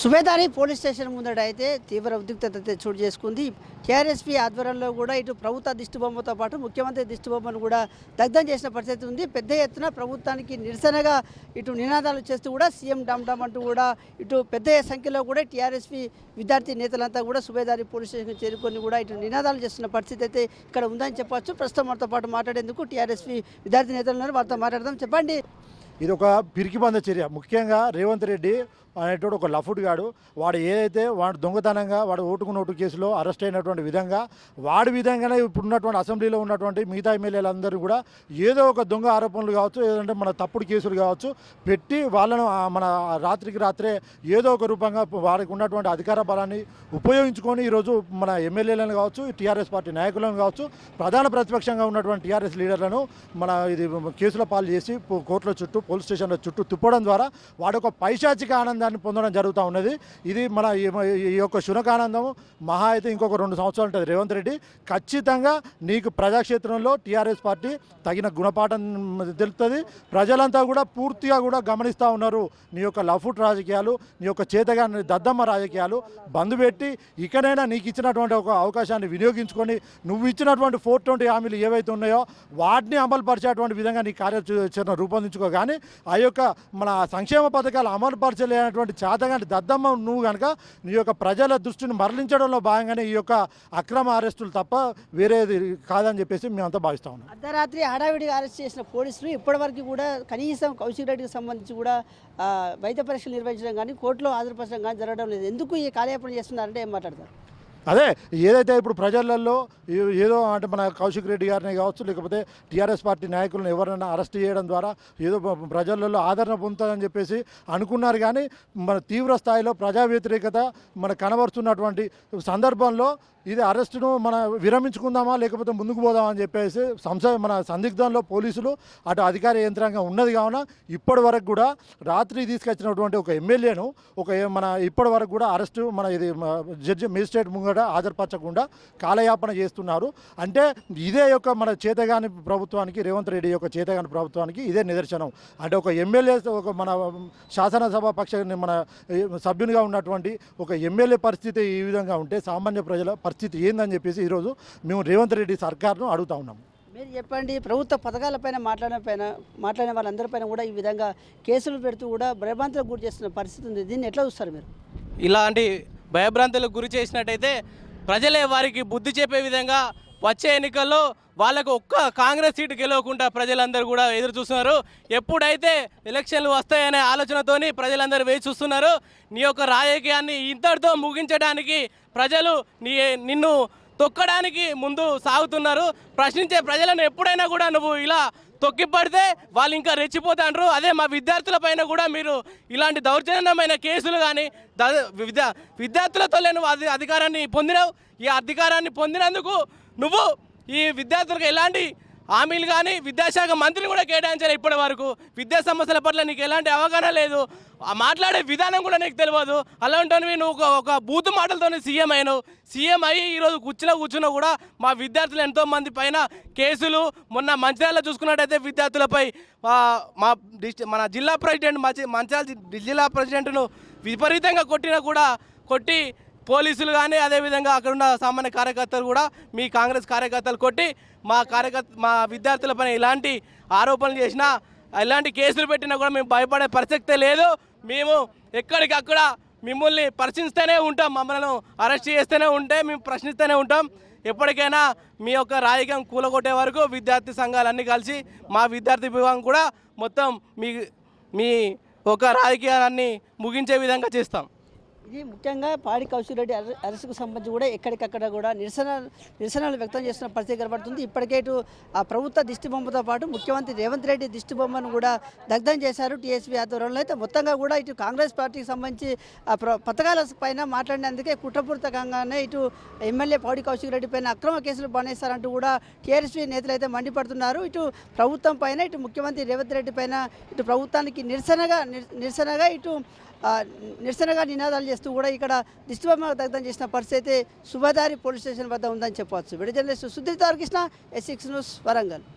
Subedari police station ముందట అయితే తీవ్ర ఉద్రిక్తత చోటు చేసుకుంది. టీఆర్ఎస్పీ ఆధ్వర్యంలో కూడా ఇటు ప్రభుత్వ దిష్టిబొమ్మతో పాటు ముఖ్యమంత్రి దిష్టిబొమ్మను కూడా దగ్ధం చేసిన పరిస్థితి ఉంది. పెద్ద ఎత్తున ప్రభుత్వానికి నిరసనగా ఇటు నినాదాలు చేస్తూ కూడా సీఎం డామ్ డామ్ అంటూ కూడా ఇటు పెద్ద సంఖ్యలో కూడా టీఆర్ఎస్పీ విద్యార్థి నేతలంతా కూడా సుబేదారి పోలీస్ స్టేషన్ చేరుకొని కూడా ఇటు నినాదాలు చేస్తున్న పరిస్థితి అయితే ఇక్కడ ఉందని చెప్పవచ్చు ప్రస్తుతం మనతో పాటు మాట్లాడేందుకు టీఆర్ఎస్పీ విద్యార్థి నేతలు ఉన్నారు. వారితో మాట్లాడదాం. చెప్పండి. ఇది ఒక పిరికిబంద చర్య. ముఖ్యంగా రేవంత్ రెడ్డి అనేటువంటి ఒక లఫుడ్ గాడు. వాడు ఏదైతే వాడు దొంగతనంగా వాడు ఓటుకున్న ఓటు కేసులో అరెస్ట్ అయినటువంటి విధంగా వాడి విధంగానే ఇప్పుడు ఉన్నటువంటి అసెంబ్లీలో ఉన్నటువంటి మిగతా ఎమ్మెల్యేలందరూ కూడా ఏదో ఒక దొంగ ఆరోపణలు కావచ్చు ఏదంటే మన తప్పుడు కేసులు కావచ్చు పెట్టి వాళ్ళను మన రాత్రికి రాత్రే ఏదో ఒక రూపంగా వారికి ఉన్నటువంటి అధికార బలాన్ని ఉపయోగించుకొని ఈరోజు మన ఎమ్మెల్యేలను కావచ్చు టీఆర్ఎస్ పార్టీ నాయకులను కావచ్చు ప్రధాన ప్రతిపక్షంగా ఉన్నటువంటి టీఆర్ఎస్ లీడర్లను మన ఇది కేసుల పాలు చేసి కోర్టుల చుట్టూ పోలీస్ స్టేషన్ల చుట్టూ తిప్పడం ద్వారా వాడు ఒక పైశాచిక ఆనందాన్ని పొందడం జరుగుతూ ఉన్నది. ఇది మన ఈ- ఈ యొక్క శునకానందము. మహా అయితే ఇంకొక రెండు సంవత్సరాలు ఉంటుంది. రేవంత్ రెడ్డి ఖచ్చితంగా నీకు ప్రజాక్షేత్రంలో టీఆర్ఎస్ పార్టీ తగిన గుణపాఠం తెలుస్తుంది ప్రజలంతా కూడా పూర్తిగా కూడా గమనిస్తూ ఉన్నారు. నీ యొక్క లఫుట్ రాజకీయాలు నీ యొక్క చేతగా దద్దమ్మ రాజకీయాలు బంద్ పెట్టి ఇకనైనా నీకు ఇచ్చినటువంటి ఒక అవకాశాన్ని వినియోగించుకొని నువ్వు ఇచ్చినటువంటి ఫోర్ ట్వంటీ హామీలు ఏవైతే ఉన్నాయో వాటిని అమలు పరిచేటువంటి విధంగా నీ కార్యాచరణ రూపొందించుకో. కానీ ఆ యొక్క మన సంక్షేమ పథకాలు అమలు పరచలేనటువంటి చేతగాని దద్దమ్మ నువ్వు కనుక నీ యొక్క ప్రజల దృష్టిని మరలించడంలో భాగంగానే ఈ యొక్క అక్రమ అరెస్టులు తప్ప వేరేది కాదని చెప్పేసి మేమంతా భావిస్తా ఉన్నాం. అర్ధరాత్రి హడావిడిగా అరెస్ట్ చేసిన పోలీసులు ఇప్పటివరకు కూడా కనీసం కౌశిక్ రెడ్డికి సంబంధించి కూడా వైద్య పరీక్షలు నిర్వహించడం కానీ కోర్టులో హాజరుపరచడం కానీ జరగడం లేదు. ఎందుకు ఈ కార్యాపణ చేస్తున్నారంటే ఏం మాట్లాడతారు? అదే ఏదైతే ఇప్పుడు ప్రజలలో ఏ- ఏదో అంటే మన కౌశిక్ రెడ్డి గారిని కావచ్చు లేకపోతే టీఆర్ఎస్ పార్టీ నాయకులను ఎవరైనా అరెస్ట్ చేయడం ద్వారా ఏదో ప్రజలలో ఆదరణ పొందుతుందని చెప్పేసి అనుకున్నారు. కానీ మన తీవ్ర స్థాయిలో ప్రజా వ్యతిరేకత మన కనబరుస్తున్నటువంటి సందర్భంలో ఇది అరెస్టును మన విరమించుకుందామా లేకపోతే ముందుకు పోదామా అని చెప్పేసి సంశ మన సందిగ్ధంలో పోలీసులు అటు అధికార యంత్రాంగం ఉన్నది కావున ఇప్పటి వరకు కూడా రాత్రి తీసుకొచ్చినటువంటి ఒక ఎమ్మెల్యేను ఒక ఏ- మన ఇప్పటి వరకు కూడా అరెస్టు మన ఇది జడ్జి మేజిస్ట్రేట్ ముంగట హాజరుపరచకుండా కాలయాపన చేస్తున్నారు. అంటే ఇదే యొక్క మన చేతగాని ప్రభుత్వానికి రేవంత్ రెడ్డి యొక్క చేతగాని ప్రభుత్వానికి ఇదే నిదర్శనం. అంటే ఒక ఎమ్మెల్యే ఒక మన శాసనసభ పక్ష మన సభ్యునిగా ఉన్నటువంటి ఒక ఎమ్మెల్యే పరిస్థితి ఈ విధంగా ఉంటే సామాన్య ప్రజల పరిస్థితి ఏందని చెప్పేసి ఈరోజు మేము రేవంత్ రెడ్డి సర్కార్ను అడుగుతా ఉన్నాం మీరు చెప్పండి ప్రభుత్వ పథకాలపైన మాట్లాడిన పైన మాట్లాడిన వాళ్ళందరిపైన కూడా ఈ విధంగా కేసులు పెడుతూ కూడా భయభ్రాంతులకు గురి చేస్తున్న పరిస్థితి ఉంది. దీన్ని ఎట్లా చూస్తారు మీరు? ఇలాంటి భయభ్రాంతులకు గురి చేసినట్టయితే ప్రజలే వారికి బుద్ధి చెప్పే విధంగా వచ్చే ఎన్నికల్లో వాళ్ళకు ఒక్క కాంగ్రెస్ సీటు గెలవకుండా ప్రజలందరూ కూడా ఎదురు చూస్తున్నారు. ఎప్పుడైతే ఎలక్షన్లు వస్తాయనే ఆలోచనతోని ప్రజలందరూ వేచి చూస్తున్నారు. నీ యొక్క రాజకీయాన్ని ఇంతటితో ముగించడానికి ప్రజలు నీ నిన్ను తొక్కడానికి ముందు సాగుతున్నారు. ప్రశ్నించే ప్రజలను ఎప్పుడైనా కూడా నువ్వు ఇలా తొక్కి పడితే వాళ్ళు ఇంకా రెచ్చిపోతాండ్రు అదే మా విద్యార్థుల పైన కూడా మీరు ఇలాంటి దౌర్జన్యమైన కేసులు కానీ విద్యా విద్యార్థులతో నువ్వు అధికారాన్ని పొందినావు ఈ అధికారాన్ని పొందినందుకు నువ్వు ఈ విద్యార్థులకు ఎలాంటి హామీలు కానీ విద్యాశాఖ మంత్రిని కూడా కేటాయించారు ఇప్పటి వరకు. విద్యా సమస్యల పట్ల నీకు ఎలాంటి అవగాహన లేదు. మాట్లాడే విధానం కూడా నీకు తెలియదు. అలాంటివి నువ్వు ఒక బూత్ బూతు మాటలతోనే సీఎం అయినావు. సీఎం అయ్యి ఈరోజు కూర్చున్న కూర్చున్నా కూడా మా విద్యార్థులు ఎంతోమంది పైన కేసులు మొన్న మంచిర్యాలలో చూసుకున్నట్టయితే విద్యార్థులపై మా మన జిల్లా ప్రెసిడెంట్ మంచి మంచిర్యాల జి- జిల్లా ప్రెసిడెంట్ను విపరీతంగా కొట్టినా కూడా కొట్టి పోలీసులు కానీ అదేవిధంగా అక్కడ ఉన్న సామాన్య కార్యకర్తలు కూడా మీ కాంగ్రెస్ కార్యకర్తలు కొట్టి మా కార్యకర్త మా విద్యార్థులపైన ఎలాంటి ఆరోపణలు చేసినా ఎలాంటి కేసులు పెట్టినా కూడా మేము భయపడే పరిస్థితి లేదు. మేము ఎక్కడికక్కడ మిమ్మల్ని ప్రశ్నిస్తూనే ఉంటాం మమ్మల్ని అరెస్ట్ చేస్తూనే ఉంటే మేము ప్రశ్నిస్తూనే ఉంటాం. ఎప్పటికైనా మీ యొక్క రాజకీయం కూలగొట్టే వరకు విద్యార్థి సంఘాలన్నీ కలిసి మా విద్యార్థి విభాగం కూడా మొత్తం మీ మీ ఒక రాజకీయాన్ని ముగించే విధంగా చేస్తాం. ఇది ముఖ్యంగా పాడి కౌశిక్ రెడ్డి అరెస్టుకు సంబంధించి కూడా ఎక్కడికక్కడ కూడా నిరసన నిరసనలు వ్యక్తం చేస్తున్న పరిస్థితి కనబడుతుంది. ఇప్పటికే ఇటు ఆ ప్రభుత్వ దిష్టి బొమ్మతో పాటు ముఖ్యమంత్రి రేవంత్ రెడ్డి దిష్టి బొమ్మను కూడా దగ్ధం చేశారు టీఎస్పీ ఆధ్వర్యంలో. అయితే మొత్తంగా కూడా ఇటు కాంగ్రెస్ పార్టీకి సంబంధించి ఆ ప్ర- పథకాల పైన మాట్లాడినందుకే కుట్రపూరితకంగానే ఇటు ఎమ్మెల్యే పాడి కౌశిక్ రెడ్డి పైన అక్రమ కేసులు బనేస్తారంటూ కూడా టీఆర్ఎస్పీ నేతలు అయితే మండిపడుతున్నారు. ఇటు ప్రభుత్వం పైన ఇటు ముఖ్యమంత్రి రేవంత్ రెడ్డి పైన ఇటు ప్రభుత్వానికి నిరసనగా నిరసనగా ఇటు నిరసనగా నినాదాలు చేస్తూ కూడా ఇక్కడ దిష్టిబొమ్మ దగ్ధం చేసిన పరిస్థితి అయితే పోలీస్ స్టేషన్ వద్ద ఉందని చెప్పవచ్చు. విడ journalist Sudheer Tarakrishna S six news Warangal.